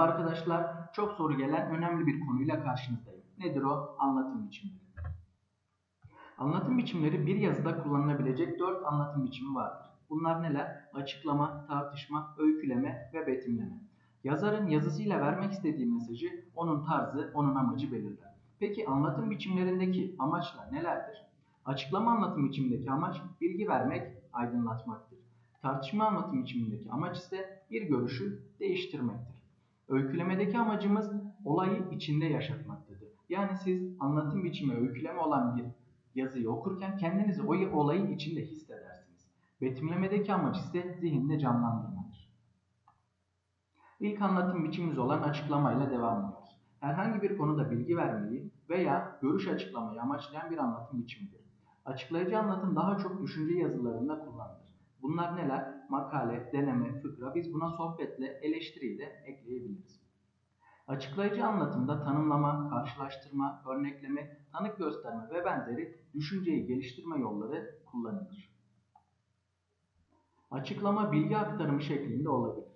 Merhaba arkadaşlar. Çok soru gelen önemli bir konuyla karşınızdayım. Nedir o? Anlatım biçimleri. Anlatım biçimleri bir yazıda kullanılabilecek dört anlatım biçimi vardır. Bunlar neler? Açıklama, tartışma, öyküleme ve betimleme. Yazarın yazısıyla vermek istediği mesajı onun tarzı, onun amacı belirler. Peki anlatım biçimlerindeki amaçlar nelerdir? Açıklama anlatım biçimindeki amaç bilgi vermek, aydınlatmaktır. Tartışma anlatım biçimindeki amaç ise bir görüşü değiştirmektir. Öykülemedeki amacımız olayı içinde yaşatmaktadır. Yani siz anlatım biçimi öyküleme olan bir yazıyı okurken kendinizi o olayın içinde hissedersiniz. Betimlemedeki amaç ise zihinde canlandırmadır. İlk anlatım biçimimiz olan açıklamayla devam ediyoruz. Herhangi bir konuda bilgi vermeyi veya görüş açıklamayı amaçlayan bir anlatım biçimidir. Açıklayıcı anlatım daha çok düşünce yazılarında kullanılır. Bunlar neler? Makale, deneme, fıkra. Biz buna sohbetle, eleştiriyi de ekleyebiliriz. Açıklayıcı anlatımda tanımlama, karşılaştırma, örnekleme, tanık gösterme ve benzeri düşünceyi geliştirme yolları kullanılır. Açıklama bilgi aktarımı şeklinde olabilir.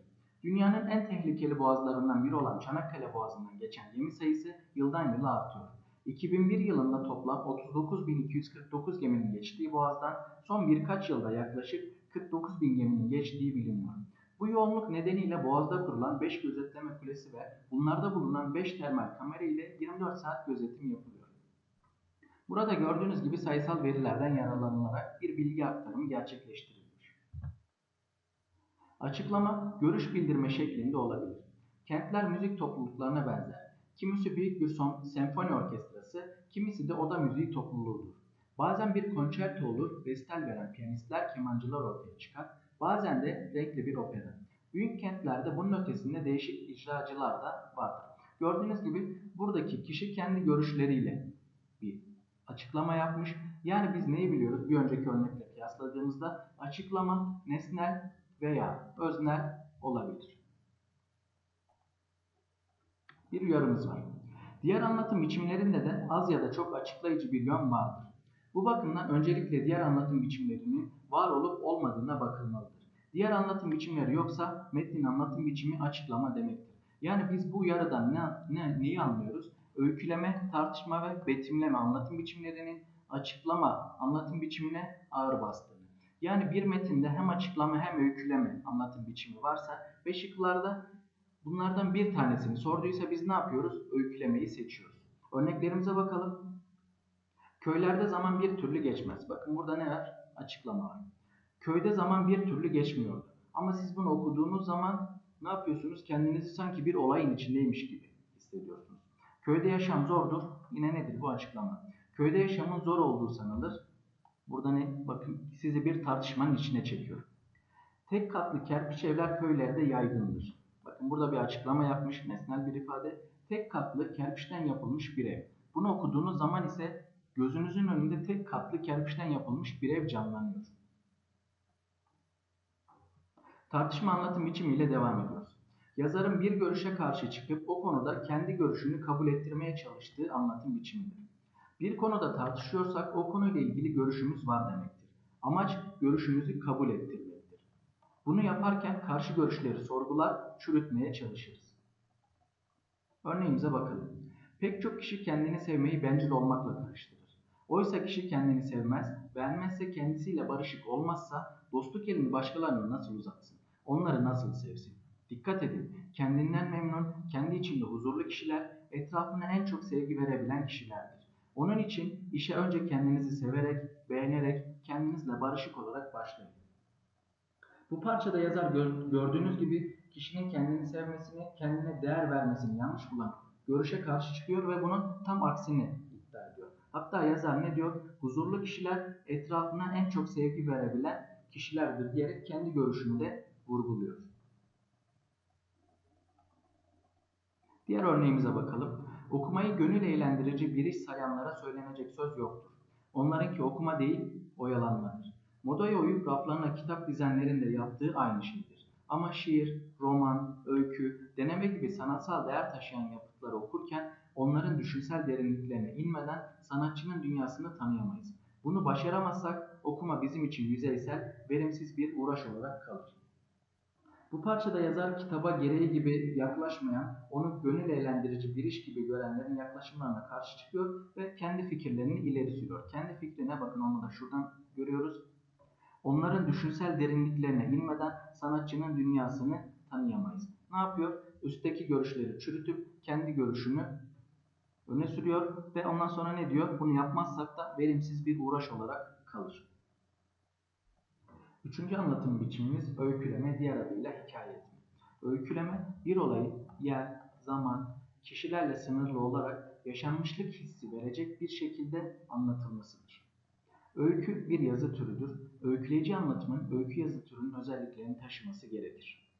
Dünyanın en tehlikeli boğazlarından biri olan Çanakkale Boğazı'ndan geçen gemi sayısı yıldan yıla artıyor. 2001 yılında toplam 39.249 geminin geçtiği boğazdan son birkaç yılda yaklaşık 49.000 geminin geçtiği biliniyor. Bu yoğunluk nedeniyle boğazda kurulan 5 gözetleme kulesi ve bunlarda bulunan 5 termal kamera ile 24 saat gözetim yapılıyor. Burada gördüğünüz gibi sayısal verilerden yararlanılarak bir bilgi aktarımı gerçekleştirilmiş. Açıklama, görüş bildirme şeklinde olabilir. Kentler müzik topluluklarına benzer. Kimisi büyük bir son, senfoni orkestrası, kimisi de oda müziği topluluğudur. Bazen bir konçerto olur, resital veren piyanistler, kemancılar ortaya çıkar. Bazen de renkli bir opera. Büyük kentlerde bunun ötesinde değişik icracılar da vardır. Gördüğünüz gibi buradaki kişi kendi görüşleriyle bir açıklama yapmış. Yani biz neyi biliyoruz? Bir önceki örnekle kıyasladığımızda açıklama nesnel veya öznel olabilir. Bir uyarımız var. Diğer anlatım biçimlerinde de az ya da çok açıklayıcı bir yön vardır. Bu bakımdan öncelikle diğer anlatım biçimlerinin var olup olmadığına bakılmalıdır. Diğer anlatım biçimleri yoksa metnin anlatım biçimi açıklama demektir. Yani biz bu yarıdan ne, ne, neyi anlıyoruz? Öyküleme, tartışma ve betimleme anlatım biçimlerinin açıklama anlatım biçimine ağır bastığını. Yani bir metinde hem açıklama hem öyküleme anlatım biçimi varsa ve şıklarda bunlardan bir tanesini sorduysa biz ne yapıyoruz? Öykülemeyi seçiyoruz. Örneklerimize bakalım. Köylerde zaman bir türlü geçmez. Bakın burada ne var? Açıklama var. Köyde zaman bir türlü geçmiyor. Ama siz bunu okuduğunuz zaman ne yapıyorsunuz? Kendinizi sanki bir olayın içindeymiş gibi hissediyorsunuz. Köyde yaşam zordur. Yine nedir bu açıklama? Köyde yaşamın zor olduğu sanılır. Burada ne? Bakın sizi bir tartışmanın içine çekiyor. Tek katlı kerpiç evler köylerde yaygındır. Bakın burada bir açıklama yapmış, nesnel bir ifade. Tek katlı kerpiçten yapılmış bir ev. Bunu okuduğunuz zaman ise gözünüzün önünde tek katlı kerpiçten yapılmış bir ev canlanıyor. Tartışma anlatım biçimiyle devam ediyoruz. Yazarın bir görüşe karşı çıkıp o konuda kendi görüşünü kabul ettirmeye çalıştığı anlatım biçimidir. Bir konuda tartışıyorsak o konuyla ilgili görüşümüz var demektir. Amaç görüşümüzü kabul ettirmektir. Bunu yaparken karşı görüşleri sorgular, çürütmeye çalışırız. Örneğimize bakalım. Pek çok kişi kendini sevmeyi bencil olmakla karıştırır. Oysa kişi kendini sevmez, beğenmezse kendisiyle barışık olmazsa dostluk elini başkalarına nasıl uzatsın? Onları nasıl sevsin? Dikkat edin, kendinden memnun, kendi içinde huzurlu kişiler, etrafına en çok sevgi verebilen kişilerdir. Onun için işe önce kendinizi severek, beğenerek, kendinizle barışık olarak başlayın. Bu parçada yazar gördüğünüz gibi kişinin kendini sevmesini, kendine değer vermesini yanlış bulan görüşe karşı çıkıyor ve bunun tam aksini. Hatta yazar ne diyor? Huzurlu kişiler etrafına en çok sevgi verebilen kişilerdir diyerek kendi görüşünü de vurguluyor. Diğer örneğimize bakalım. Okumayı gönül eğlendirici bir iş sayanlara söylenecek söz yoktur. Onlarınki okuma değil, oyalanmadır. Modaya uyup raflarına kitap dizenlerin de yaptığı aynı şeydir. Ama şiir, roman, öykü, deneme gibi sanatsal değer taşıyan yapıtları okurken onların düşünsel derinliklerine inmeden sanatçının dünyasını tanıyamayız. Bunu başaramazsak okuma bizim için yüzeysel, verimsiz bir uğraş olarak kalır. Bu parçada yazar kitaba gereği gibi yaklaşmayan, onu gönül eğlendirici bir iş gibi görenlerin yaklaşımlarına karşı çıkıyor ve kendi fikirlerini ileri sürüyor. Kendi fikrine bakın onu da şuradan görüyoruz. Onların düşünsel derinliklerine inmeden sanatçının dünyasını tanıyamayız. Ne yapıyor? Üstteki görüşleri çürütüp kendi görüşünü öne sürüyor ve ondan sonra ne diyor? Bunu yapmazsak da verimsiz bir uğraş olarak kalır. Üçüncü anlatım biçimimiz öyküleme, diğer adıyla hikaye etme. Öyküleme, bir olayı yer, zaman, kişilerle sınırlı olarak yaşanmışlık hissi verecek bir şekilde anlatılmasıdır. Öykü bir yazı türüdür. Öyküleyici anlatımın öykü yazı türünün özelliklerini taşıması gerekir.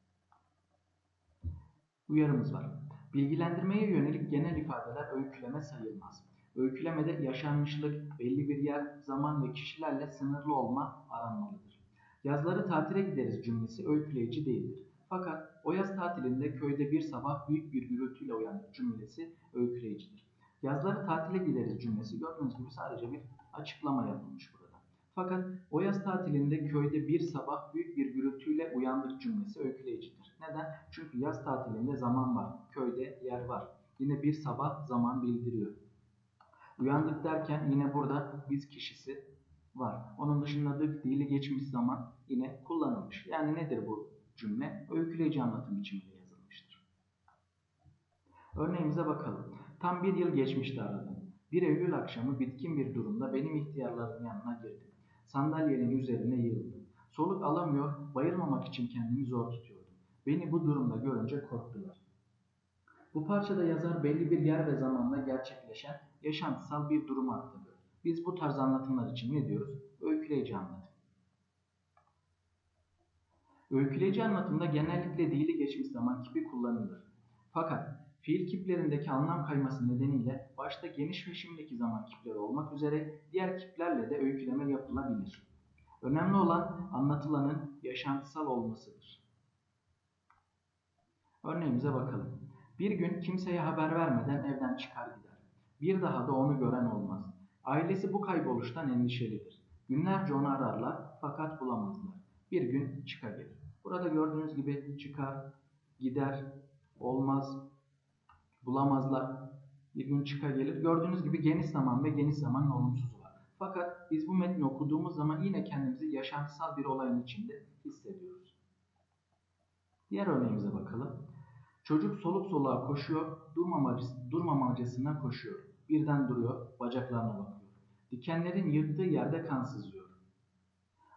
Uyarımız var. Bilgilendirmeye yönelik genel ifadeler öyküleme sayılmaz. Öykülemede yaşanmışlık, belli bir yer, zaman ve kişilerle sınırlı olma aranmalıdır. Yazları tatile gideriz cümlesi öyküleyici değildir. Fakat o yaz tatilinde köyde bir sabah büyük bir gürültüyle uyandık cümlesi öyküleyicidir. Yazları tatile gideriz cümlesi gördüğünüz gibi sadece bir açıklama yapılmış burada. Fakat o yaz tatilinde köyde bir sabah büyük bir gürültüyle uyandık cümlesi öyküleyicidir. Neden? Çünkü yaz tatilinde zaman var, köyde yer var. Yine bir sabah zaman bildiriyor. Uyandık derken yine burada biz kişisi var. Onun dışında da fiili geçmiş zaman yine kullanılmış. Yani nedir bu cümle? Öyküleyici anlatım biçiminde yazılmıştır. Örneğimize bakalım. Tam bir yıl geçmişti aradan. Bir Eylül akşamı bitkin bir durumda benim ihtiyarların yanına girdim. Sandalyenin üzerine yığıldım. Soluk alamıyor, bayılmamak için kendimi zor tutuyordum. Beni bu durumda görünce korktular. Bu parçada yazar belli bir yer ve zamanda gerçekleşen yaşantısal bir durum aktarıyor. Biz bu tarz anlatımlar için ne diyoruz? Öyküleyici anlatım. Öyküleyici anlatımda genellikle dili geçmiş zaman kipi kullanılır. Fakat fiil kiplerindeki anlam kayması nedeniyle başta geniş ve şimdiki zaman kipleri olmak üzere diğer kiplerle de öyküleme yapılabilir. Önemli olan anlatılanın yaşantısal olmasıdır. Örneğimize bakalım. Bir gün kimseye haber vermeden evden çıkar gider. Bir daha da onu gören olmaz. Ailesi bu kayboluştan endişelidir. Günlerce onu ararlar fakat bulamazlar. Bir gün çıka gelir. Burada gördüğünüz gibi çıkar, gider, olmaz, bulamazlar. Bir gün çıka gelir. Gördüğünüz gibi geniş zaman ve geniş zamanın olumsuzu var. Fakat biz bu metni okuduğumuz zaman yine kendimizi yaşantısal bir olayın içinde hissediyoruz. Diğer örneğimize bakalım. Çocuk soluk soluğa koşuyor, durmamacasına koşuyor. Birden duruyor, bacaklarına bakıyor. Dikenlerin yırttığı yerde kan sızıyor.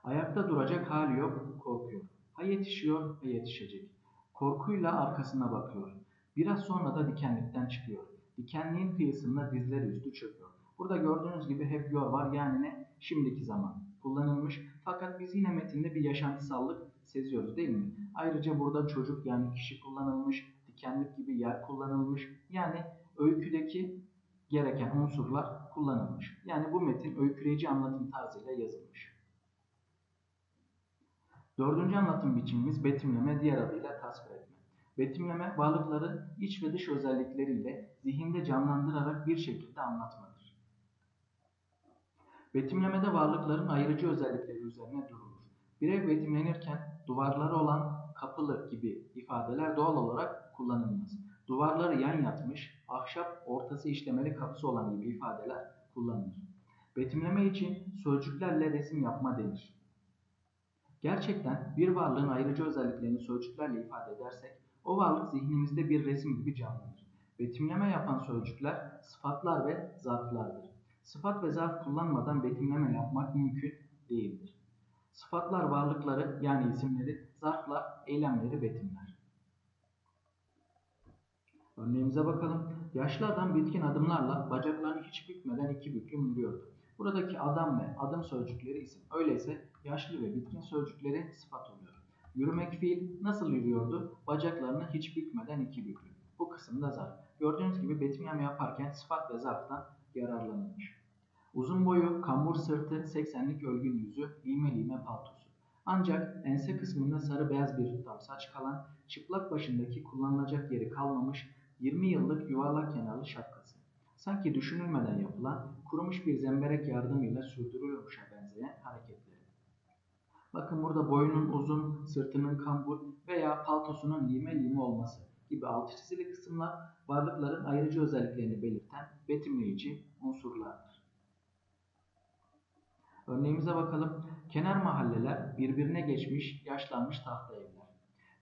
Ayakta duracak hali yok, korkuyor. Ha yetişiyor, ha yetişecek. Korkuyla arkasına bakıyor. Biraz sonra da dikenlikten çıkıyor. Dikenliğin kıyısında dizleri üstü çöküyor. Burada gördüğünüz gibi hep yor var yani ne? Şimdiki zaman kullanılmış. Fakat biz yine metinde bir yaşantısallık seziyoruz değil mi? Ayrıca burada çocuk yani kişi kullanılmış, dikenlik gibi yer kullanılmış. Yani öyküdeki gereken unsurlar kullanılmış. Yani bu metin öyküleyici anlatım tarzıyla yazılmış. Dördüncü anlatım biçimimiz betimleme, diğer adıyla tasvir etme. Betimleme, varlıkları iç ve dış özellikleriyle zihinde canlandırarak bir şekilde anlatmadır. Betimlemede varlıkların ayrıcı özellikleri üzerine durulur. Bir ev betimlenirken duvarları olan kapılı gibi ifadeler doğal olarak kullanılmaz. Duvarları yan yatmış, ahşap ortası işlemeli kapısı olan gibi ifadeler kullanılır. Betimleme için sözcüklerle resim yapma denir. Gerçekten bir varlığın ayrıcı özelliklerini sözcüklerle ifade edersek o varlık zihnimizde bir resim gibi canlanır. Betimleme yapan sözcükler sıfatlar ve zarflardır. Sıfat ve zarf kullanmadan betimleme yapmak mümkün değildir. Sıfatlar varlıkları yani isimleri, zarflar eylemleri betimler. Örneğimize bakalım. Yaşlı adam bitkin adımlarla bacaklarını hiç bükmeden iki büklüm yürüyordu. Buradaki adam ve adım sözcükleri isim. Öyleyse yaşlı ve bitkin sözcükleri sıfat oluyor. Yürümek fiil nasıl yürüyordu? Bacaklarını hiç bükmeden iki büklüm. Bu kısımda zarf. Gördüğünüz gibi betimleme yaparken sıfat ve zarftan yararlanılmış. Uzun boyu, kambur sırtı, 80'lik ölgün yüzü, lime lime paltosu. Ancak ense kısmında sarı beyaz bir tutam saç kalan, çıplak başındaki kullanılacak yeri kalmamış, 20 yıllık yuvarlak kenarlı şapkası. Sanki düşünülmeden yapılan, kurumuş bir zemberek yardımıyla sürdürülmüşe benzeyen hareketleri. Bakın burada boyunun uzun, sırtının kambur veya paltosunun lime lime olması gibi altı çizili kısımlar varlıkların ayrıcı özelliklerini belirten betimleyici unsurlardır. Örneğimize bakalım. Kenar mahalleler birbirine geçmiş, yaşlanmış tahta evler.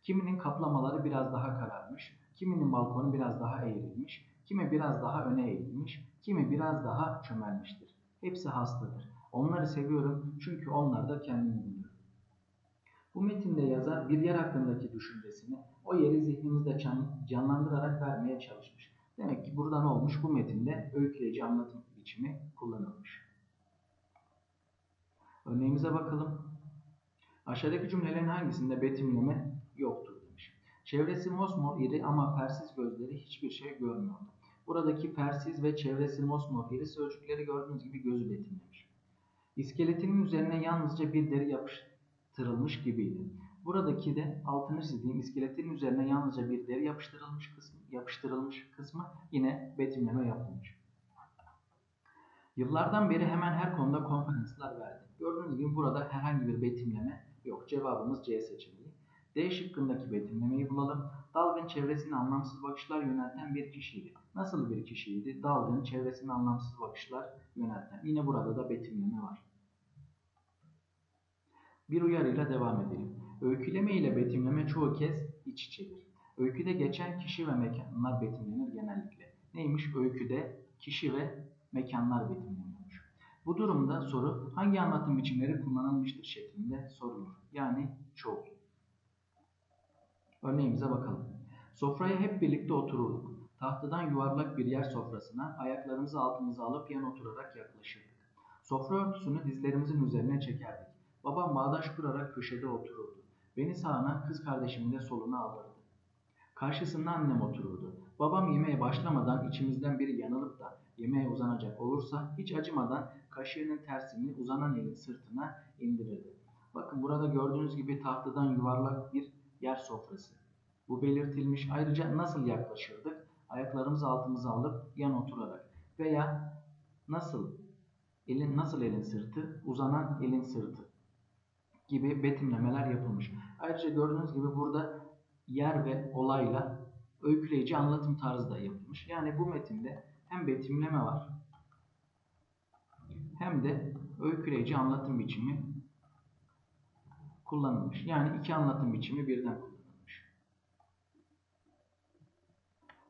Kiminin kaplamaları biraz daha kararmış, kiminin balkonu biraz daha eğrilmiş, kimi biraz daha öne eğilmiş, kimi biraz daha çömelmiştir. Hepsi hastadır. Onları seviyorum çünkü onlarda kendimi buluyorum. Bu metinde yazar bir yer hakkındaki düşüncesini o yeri zihnimizde can- canlandırarak vermeye çalışmış. Demek ki burada ne olmuş? Bu metinde öyküleyici anlatım biçimi kullanılmış. Örneğimize bakalım. Aşağıdaki cümlelerin hangisinde betimleme yoktur. Çevresi mosmor iri ama fersiz gözleri hiçbir şey görmüyordu. Buradaki fersiz ve çevresi mosmor iri sözcükleri gördüğünüz gibi gözü betimlemiş. İskeletinin üzerine yalnızca bir deri yapıştırılmış gibiydi. Buradaki de altını çizdiğim iskeletin üzerine yalnızca bir deri yapıştırılmış kısmı, yapıştırılmış kısmı yine betimleme yapılmış. Yıllardan beri hemen her konuda konferanslar verdi. Gördüğünüz gibi burada herhangi bir betimleme yok. Cevabımız C seçeneği. D şıkkındaki betimlemeyi bulalım. Dalgın çevresine anlamsız bakışlar yönelten bir kişiydi. Nasıl bir kişiydi? Dalgın çevresine anlamsız bakışlar yönelten. Yine burada da betimleme var. Bir uyarıyla devam edelim. Öyküleme ile betimleme çoğu kez iç içedir. Öyküde geçen kişi ve mekanlar betimlenir genellikle. Neymiş? Öyküde kişi ve mekanlar betimleniyormuş. Bu durumda soru hangi anlatım biçimleri kullanılmıştır şeklinde sorulur. Yani çoğu. Örneğimize bakalım. Sofraya hep birlikte otururduk. Tahtadan yuvarlak bir yer sofrasına ayaklarımızı altımıza alıp yan oturarak yaklaşırdık. Sofra örtüsünü dizlerimizin üzerine çekerdik. Babam bağdaş kurarak köşede otururdu. Beni sağına, kız kardeşimi de soluna alırdı. Karşısında annem otururdu. Babam yemeğe başlamadan içimizden biri yanılıp da yemeğe uzanacak olursa hiç acımadan kaşığının tersini uzanan elin sırtına indirirdi. Bakın burada gördüğünüz gibi tahtadan yuvarlak bir yer sofrası. Bu belirtilmiş. Ayrıca nasıl yaklaşırdık? Ayaklarımızı altımıza alıp yan oturarak veya nasıl elin nasıl elin sırtı? Uzanan elin sırtı gibi betimlemeler yapılmış. Ayrıca gördüğünüz gibi burada yer ve olayla öyküleyici anlatım tarzı da yapılmış. Yani bu metinde hem betimleme var hem de öyküleyici anlatım biçimi kullanılmış. Yani iki anlatım biçimi birden kullanılmış.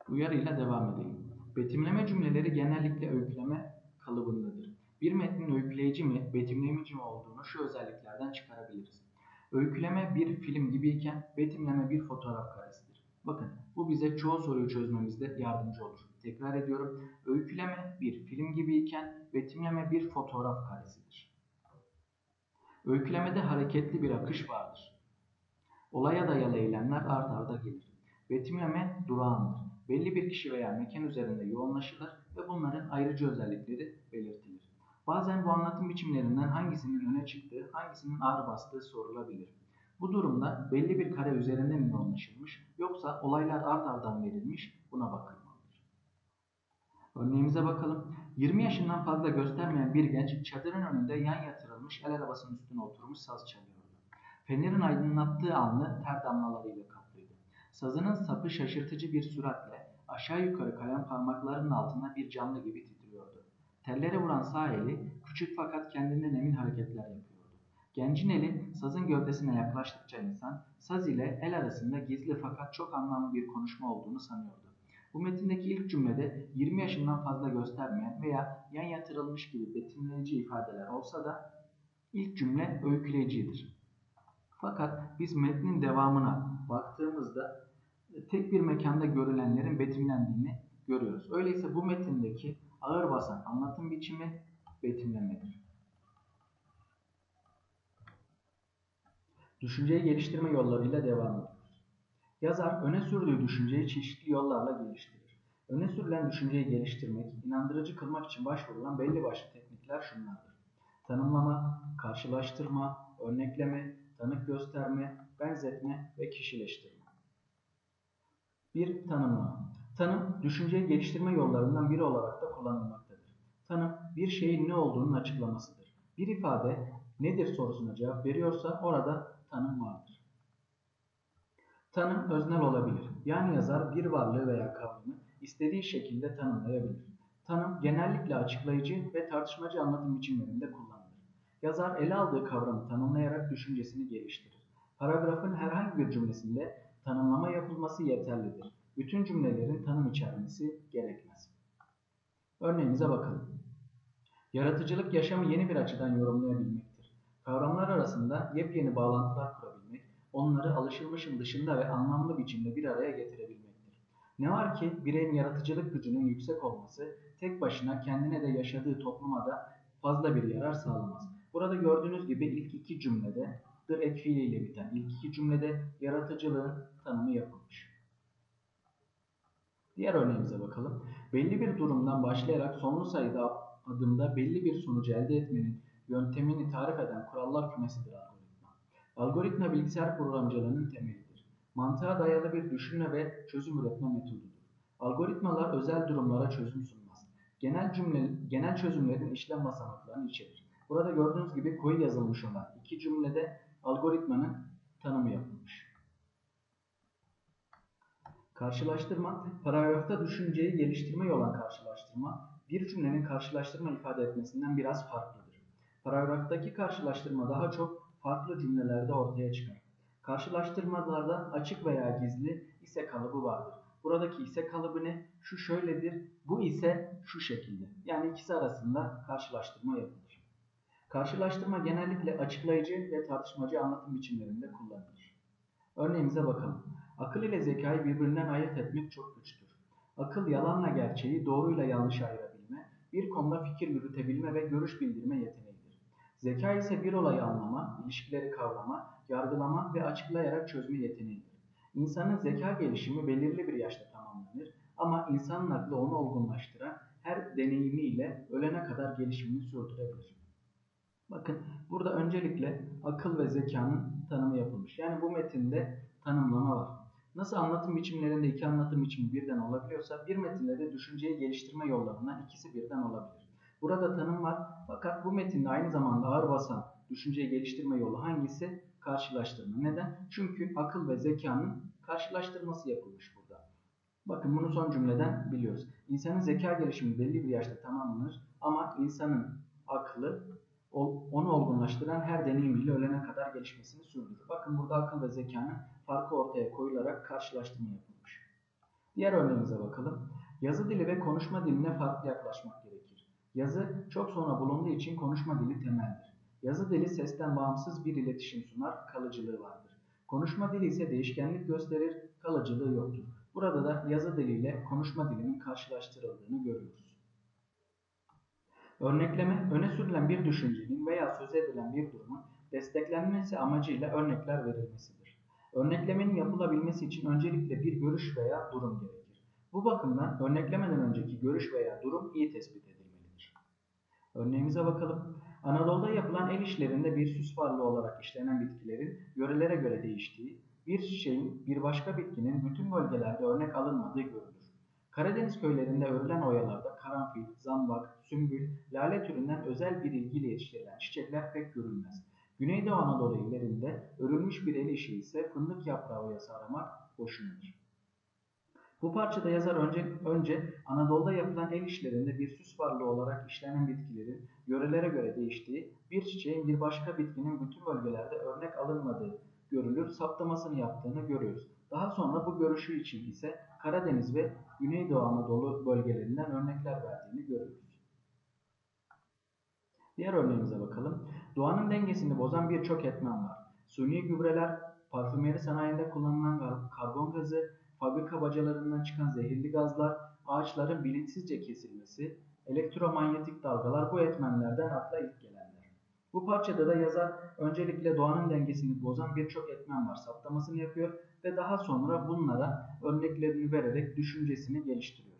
Uyarıyla devam edelim. Betimleme cümleleri genellikle öyküleme kalıbındadır. Bir metnin öyküleyici mi, betimleyici mi olduğunu şu özelliklerden çıkarabiliriz. Öyküleme bir film gibiyken betimleme bir fotoğraf karesidir. Bakın bu bize çoğu soruyu çözmemizde yardımcı olur. Tekrar ediyorum. Öyküleme bir film gibiyken betimleme bir fotoğraf karesidir. Öykülemede hareketli bir akış vardır. Olaya dayalı eylemler art arda gelir. Betimleme durağandır. Belli bir kişi veya mekan üzerinde yoğunlaşılır ve bunların ayrıcı özellikleri belirtilir. Bazen bu anlatım biçimlerinden hangisinin öne çıktığı, hangisinin ağır bastığı sorulabilir. Bu durumda belli bir kare üzerinde mi yoğunlaşılmış yoksa olaylar art ardan verilmiş buna bakılmalıdır. Örneğimize bakalım. 20 yaşından fazla göstermeyen bir genç çadırın önünde yan yatırılmış el arabasının üstüne oturmuş saz çalıyordu. Fenerin aydınlattığı alnı ter damlalarıyla kaplıydı. Sazının sapı şaşırtıcı bir süratle aşağı yukarı kayan parmaklarının altında bir canlı gibi titriyordu. Tellere vuran sağ eli küçük fakat kendinden emin hareketler yapıyordu. Gencin eli sazın gövdesine yaklaştıkça insan saz ile el arasında gizli fakat çok anlamlı bir konuşma olduğunu sanıyordu. Bu metindeki ilk cümlede 20 yaşından fazla göstermeyen veya yan yatırılmış gibi betimleyici ifadeler olsa da ilk cümle öyküleyicidir. Fakat biz metnin devamına baktığımızda tek bir mekanda görülenlerin betimlendiğini görüyoruz. Öyleyse bu metindeki ağır basan anlatım biçimi betimlemedir. Düşünceyi geliştirme yollarıyla devam ediyoruz. Yazar öne sürdüğü düşünceyi çeşitli yollarla geliştirir. Öne sürülen düşünceyi geliştirmek, inandırıcı kılmak için başvurulan belli başlı teknikler şunlardır. Tanımlama, karşılaştırma, örnekleme, tanık gösterme, benzetme ve kişileştirme. Bir tanımlama. Tanım, düşünceyi geliştirme yollarından biri olarak da kullanılmaktadır. Tanım, bir şeyin ne olduğunun açıklamasıdır. Bir ifade nedir sorusuna cevap veriyorsa orada tanım vardır. Tanım öznel olabilir. Yani yazar bir varlığı veya kavramı istediği şekilde tanımlayabilir. Tanım genellikle açıklayıcı ve tartışmacı anlatım biçimlerinde kullanılır. Yazar ele aldığı kavramı tanımlayarak düşüncesini geliştirir. Paragrafın herhangi bir cümlesinde tanımlama yapılması yeterlidir. Bütün cümlelerin tanım içermesi gerekmez. Örneğimize bakalım. Yaratıcılık yaşamı yeni bir açıdan yorumlayabilmektir. Kavramlar arasında yepyeni bağlantılar kurabilmek, onları alışılmışın dışında ve anlamlı biçimde bir araya getirebilmektir. Ne var ki bireyin yaratıcılık gücünün yüksek olması tek başına kendine de yaşadığı topluma da fazla bir yarar sağlamaz. Burada gördüğünüz gibi ilk iki cümlede dır ek fiiliyle biten ilk iki cümlede yaratıcılığın tanımı yapılmış. Diğer örneğimize bakalım. Belli bir durumdan başlayarak sonlu sayıda adımda belli bir sonucu elde etmenin yöntemini tarif eden kurallar kümesidir algoritma. Algoritma bilgisayar programcılığının temelidir. Mantığa dayalı bir düşünme ve çözüm üretme metodudur. Algoritmalar özel durumlara çözüm sunmaz. Genel cümle, genel çözümlerin işlem basamaklarını içerir. Burada gördüğünüz gibi koyu yazılmış olan iki cümlede algoritmanın tanımı yapılmış. Karşılaştırma, paragrafta düşünceyi geliştirme olan karşılaştırma, bir cümlenin karşılaştırma ifade etmesinden biraz farklıdır. Paragraftaki karşılaştırma daha çok farklı cümlelerde ortaya çıkar. Karşılaştırmalarda açık veya gizli ise kalıbı vardır. Buradaki ise kalıbı ne? Şu şöyledir, bu ise şu şekilde. Yani ikisi arasında karşılaştırma yapılır. Karşılaştırma genellikle açıklayıcı ve tartışmacı anlatım biçimlerinde kullanılır. Örneğimize bakalım. Akıl ile zekayı birbirinden ayırt etmek çok güçtür. Akıl yalanla gerçeği, doğruyla yanlışı ayırabilme, bir konuda fikir yürütebilme ve görüş bildirme yeteneğidir. Zeka ise bir olayı anlama, ilişkileri kavrama, yargılama ve açıklayarak çözme yeteneğidir. İnsanın zeka gelişimi belirli bir yaşta tamamlanır ama insanın aklı onu olgunlaştıran her deneyimiyle ölene kadar gelişimini sürdürebilir. Bakın burada öncelikle akıl ve zekanın tanımı yapılmış. Yani bu metinde tanımlama var. Nasıl anlatım biçimlerinde iki anlatım biçimi birden olabiliyorsa bir metinde de düşünceyi geliştirme yollarından ikisi birden olabilir. Burada tanım var fakat bu metinde aynı zamanda ağır basan düşünceyi geliştirme yolu hangisi? Karşılaştırma. Neden? Çünkü akıl ve zekanın karşılaştırması yapılmış burada. Bakın bunu son cümleden biliyoruz. İnsanın zeka gelişimi belli bir yaşta tamamlanır ama insanın aklı onu olgunlaştıran her deneyimiyle ölene kadar gelişmesini sürdürür. Bakın burada akıl ve zekanın farkı ortaya koyularak karşılaştırma yapılmış. Diğer örneğimize bakalım. Yazı dili ve konuşma diline farklı yaklaşmak gerekir. Yazı çok sonra bulunduğu için konuşma dili temeldir. Yazı dili sesten bağımsız bir iletişim sunar, kalıcılığı vardır. Konuşma dili ise değişkenlik gösterir, kalıcılığı yoktur. Burada da yazı diliyle konuşma dilinin karşılaştırıldığını görüyoruz. Örnekleme, öne sürülen bir düşüncenin veya söz edilen bir durumun desteklenmesi amacıyla örnekler verilmesidir. Örneklemenin yapılabilmesi için öncelikle bir görüş veya durum gerekir. Bu bakımdan örneklemeden önceki görüş veya durum iyi tespit edilmelidir. Örneğimize bakalım. Anadolu'da yapılan el işlerinde bir süs varlığı olarak işlenen bitkilerin yörelere göre değiştiği, bir çiçeğin bir başka bitkinin bütün bölgelerde örnek alınmadığı görülür. Karadeniz köylerinde örülen oyalarda karanfil, zambak, sümbül, lale türünden özel bir ilgiyle yetiştirilen çiçekler pek görülmez. Güneydoğu Anadolu illerinde örülmüş bir el işi ise fındık yaprağı oyası aramak boşunadır. Bu parçada yazar önce, önce Anadolu'da yapılan el işlerinde bir süs varlığı olarak işlenen bitkilerin yörelere göre değiştiği, bir çiçeğin bir başka bitkinin bütün bölgelerde örnek alınmadığı görülür, saptamasını yaptığını görüyoruz. Daha sonra bu görüşü için ise Karadeniz ve Güneydoğu Anadolu bölgelerinden örnekler verdiğini görüyoruz. Diğer örneğimize bakalım. Doğanın dengesini bozan birçok etmen var. Suni gübreler, parfümeri sanayinde kullanılan karbon gazı, fabrika bacalarından çıkan zehirli gazlar, ağaçların bilinçsizce kesilmesi, elektromanyetik dalgalar bu etmenlerden akla ilk gelenler. Bu parçada da yazar öncelikle doğanın dengesini bozan birçok etmen var saptamasını yapıyor ve daha sonra bunlara örneklerini vererek düşüncesini geliştiriyor.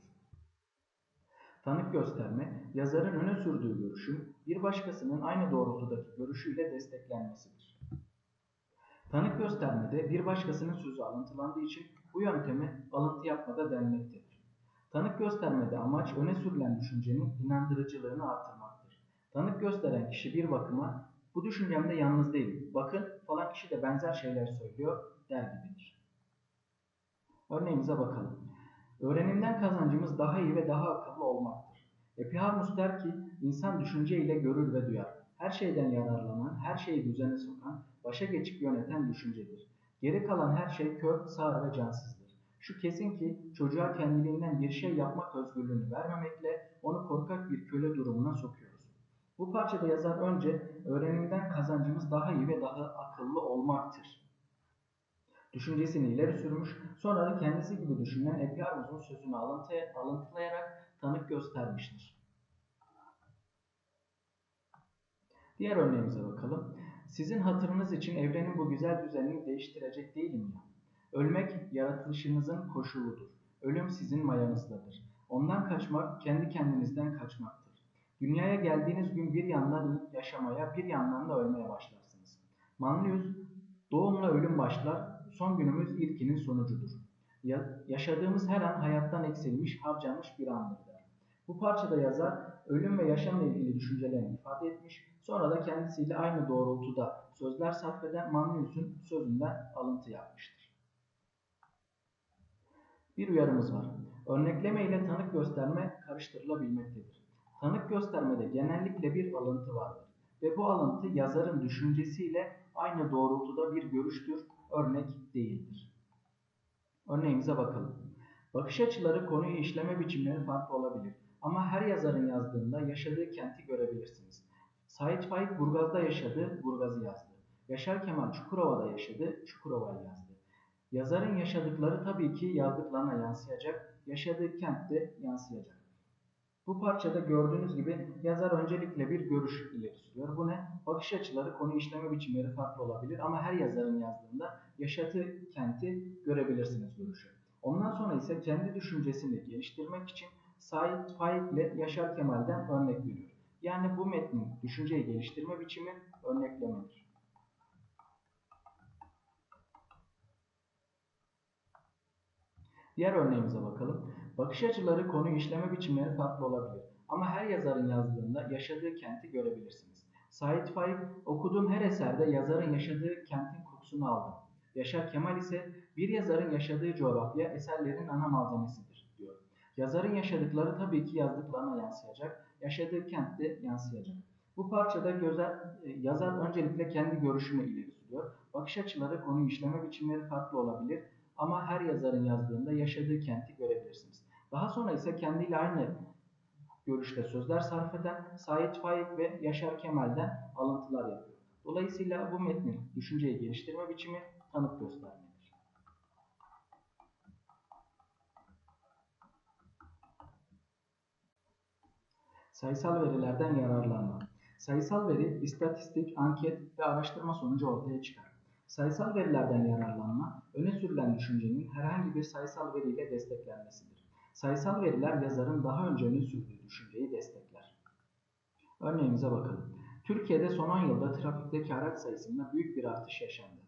Tanık gösterme, yazarın öne sürdüğü görüşün bir başkasının aynı doğrultudaki görüşüyle desteklenmesidir. Tanık göstermede bir başkasının sözü alıntılandığı için bu yönteme alıntı yapmada denmektedir. Tanık göstermede amaç öne sürülen düşüncenin inandırıcılığını artırmaktır. Tanık gösteren kişi bir bakıma Bu düşüncemde yalnız değilim. Bakın falan kişi de benzer şeyler söylüyor der gibidir. Örneğimize bakalım. Öğrenimden kazancımız daha iyi ve daha akıllı olmaktır. Epiharmus der ki, insan düşünce ile görür ve duyar. Her şeyden yararlanan, her şeyi düzene sokan, başa geçip yöneten düşüncedir. Geri kalan her şey kör, sağır ve cansızdır. Şu kesin ki çocuğa kendiliğinden bir şey yapmak özgürlüğünü vermemekle onu korkak bir köle durumuna sokuyoruz. Bu parçada yazar önce öğrenimden kazancımız daha iyi ve daha akıllı olmaktır. Düşüncesini ileri sürmüş, sonra da kendisi gibi düşünen Epiarmus'un sözünü alıntı, alıntılayarak tanık göstermiştir. Diğer örneğimize bakalım. Sizin hatırınız için evrenin bu güzel düzenini değiştirecek değilim ya. Ölmek yaratılışınızın koşuludur. Ölüm sizin mayanızdadır. Ondan kaçmak kendi kendinizden kaçmaktır. Dünyaya geldiğiniz gün bir yandan yaşamaya, bir yandan da ölmeye başlarsınız. Manlius, doğumla ölüm başlar, son günümüz ilkinin sonucudur. Ya, yaşadığımız her an hayattan eksilmiş, harcanmış bir andır der. Bu parçada yazar, ölüm ve yaşamla ilgili düşüncelerini ifade etmiş, sonra da kendisiyle aynı doğrultuda sözler sarf eden Manlius'un sözünden alıntı yapmıştır. Bir uyarımız var. Örnekleme ile tanık gösterme karıştırılabilmektedir. Tanık göstermede genellikle bir alıntı vardır ve bu alıntı yazarın düşüncesiyle aynı doğrultuda bir görüştür, örnek değildir. Örneğimize bakalım. Bakış açıları konuyu işleme biçimleri farklı olabilir ama her yazarın yazdığında yaşadığı kenti görebilirsiniz. Sait Faik Burgaz'da yaşadı, Burgaz'ı yazdı. Yaşar Kemal Çukurova'da yaşadı, Çukurova'yı yazdı. Yazarın yaşadıkları tabii ki yazdıklarına yansıyacak, yaşadığı kentte yansıyacak. Bu parçada gördüğünüz gibi yazar öncelikle bir görüş ileri sürüyor. Bu ne? Bakış açıları, konu işleme biçimleri farklı olabilir ama her yazarın yazdığında yaşadığı kenti görebilirsiniz görüşü. Ondan sonra ise kendi düşüncesini geliştirmek için Said Faik ile Yaşar Kemal'den örnek veriyor. Yani bu metnin düşünceyi geliştirme biçimi örneklemedir. Diğer örneğimize bakalım. Bakış açıları, konuyu işleme biçimleri farklı olabilir. Ama her yazarın yazdığında yaşadığı kenti görebilirsiniz. Sait Faik, okuduğum her eserde yazarın yaşadığı kentin kokusunu aldım. Yaşar Kemal ise bir yazarın yaşadığı coğrafya eserlerin ana malzemesidir diyor. Yazarın yaşadıkları tabii ki yazdıklarına yansıyacak, yaşadığı kentte yansıyacak. Bu parçada gözer, e, yazar öncelikle kendi görüşünü ileri sürüyor. Bakış açıları, konuyu işleme biçimleri farklı olabilir ama her yazarın yazdığında yaşadığı kenti görebilirsiniz. Daha sonra ise kendiyle aynı görüşte sözler sarf eden Sait Faik ve Yaşar Kemal'den alıntılar yapıyor. Dolayısıyla bu metnin düşünceyi geliştirme biçimi tanık göstermedir. Sayısal verilerden yararlanma. Sayısal veri, istatistik, anket ve araştırma sonucu ortaya çıkar. Sayısal verilerden yararlanma, öne sürülen düşüncenin herhangi bir sayısal veriyle desteklenmesidir. Sayısal veriler yazarın daha önce öne sürdüğü düşünceyi destekler. Örneğimize bakalım. Türkiye'de son 10 yılda trafikteki araç sayısında büyük bir artış yaşandı.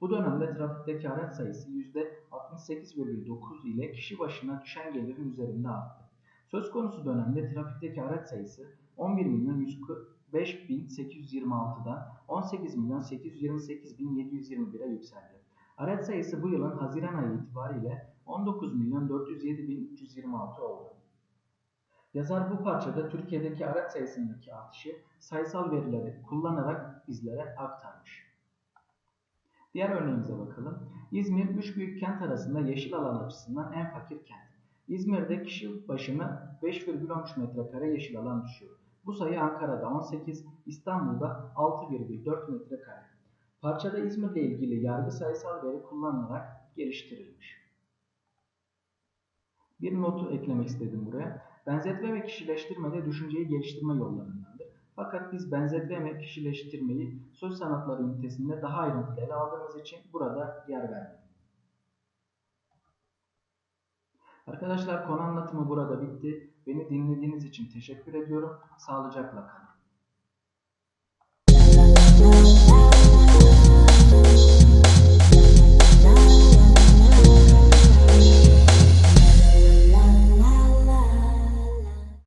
Bu dönemde trafikteki araç sayısı %68,9 ile kişi başına düşen gelirin üzerinde arttı. Söz konusu dönemde trafikteki araç sayısı 11 milyon 145.826'dan 18 milyon 828.721'e yükseldi. Araç sayısı bu yılın Haziran ayı itibariyle 19 milyon 407.326 oldu. Yazar bu parçada Türkiye'deki araç sayısındaki artışı sayısal verileri kullanarak bizlere aktarmış. Diğer örneğimize bakalım. İzmir, üç büyük kent arasında yeşil alan açısından en fakir kent. İzmir'de kişi başına 5,13 metrekare yeşil alan düşüyor. Bu sayı Ankara'da 18, İstanbul'da 6,4 metrekare. Parçada İzmir'le ilgili yargı sayısal veri kullanılarak geliştirilmiş. Bir notu eklemek istedim buraya. Benzetme ve kişileştirme düşünceyi geliştirme yollarındandır. Fakat biz benzetme ve kişileştirmeyi söz sanatları ünitesinde daha ayrıntılı ele aldığımız için burada yer vermedim. Arkadaşlar konu anlatımı burada bitti. Beni dinlediğiniz için teşekkür ediyorum. Sağlıcakla kalın.